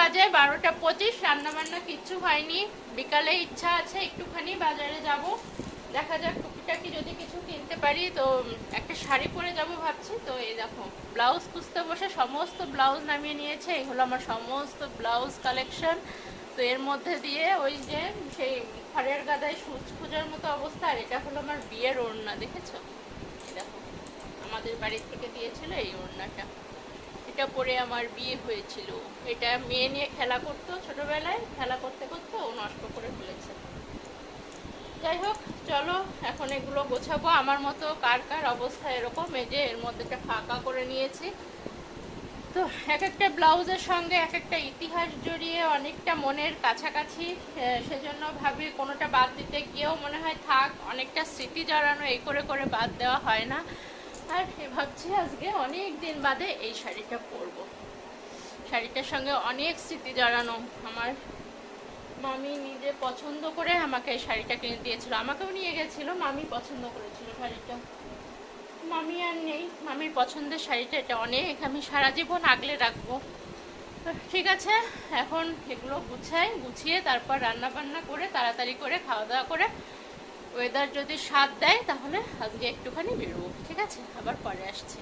বাজে বারোটা পঁচিশ রান্না বান্না কিচ্ছু হয়নি। বিকালে ইচ্ছা আছে, একটুখানি বাজারে যাব। দেখা যাক, টুকিটাকি যদি কিছু কিনতে পারি, তো একটা শাড়ি পরে যাব ভাবছি। তো এই দেখো, ব্লাউজ খুঁজতে বসে সমস্ত ব্লাউজ নামিয়ে নিয়েছে। এগুলো আমার সমস্ত ব্লাউজ কালেকশন। তো এর মধ্যে দিয়ে ওই যে সেই খড়ের গাদায় সুচ খোঁজার মতো অবস্থা, আর এটা হলো আমার বিয়ের ওড়না, দেখেছ? দেখো, আমাদের বাড়ির থেকে দিয়েছিল এই ওড়নাটা। এটা পরে আমার বিয়ে হয়েছিল। এটা মেয়ে নিয়ে খেলা করতো ছোটবেলায়, খেলা করতে করতে ও নষ্ট করে ফেলেছে। যাই হোক, চলো, এখন এগুলো গোছাবো। আমার মতো কার কার অবস্থা এরকম? এই যে এর মধ্যে একটা ফাঁকা করে নিয়েছি। তো এক একটা ব্লাউজের সঙ্গে এক একটা ইতিহাস জড়িয়ে অনেকটা মনের কাছাকাছি সেজন্য ভাবি কোনোটা বাদ দিতে গিয়েও মনে হয় থাক, অনেকটা স্মৃতি জড়ানো, এই করে করে বাদ দেওয়া হয় না। আর ভাবছি আজকে অনেক দিন বাদে এই শাড়িটা পরবো। শাড়িটার সঙ্গে অনেক স্মৃতি জড়ানো। আমার মামি নিজে পছন্দ করে আমাকে এই শাড়িটা কিনে দিয়েছিল। আমাকেও নিয়ে গেছিল, মামি পছন্দ করেছিল শাড়িটা। মামি আর নেই, মামির পছন্দের শাড়িটা এটা অনেক। আমি সারা জীবন আগলে রাখব। ঠিক আছে, এখন এগুলো গুছাই, গুছিয়ে তারপর রান্না বান্না করে, তাড়াতাড়ি করে খাওয়া দাওয়া করে ওয়েদার যদি স্বাদ দেয় তাহলে আজকে একটুখানি বেরোবো ঠিক আছে? আবার পরে আসছি।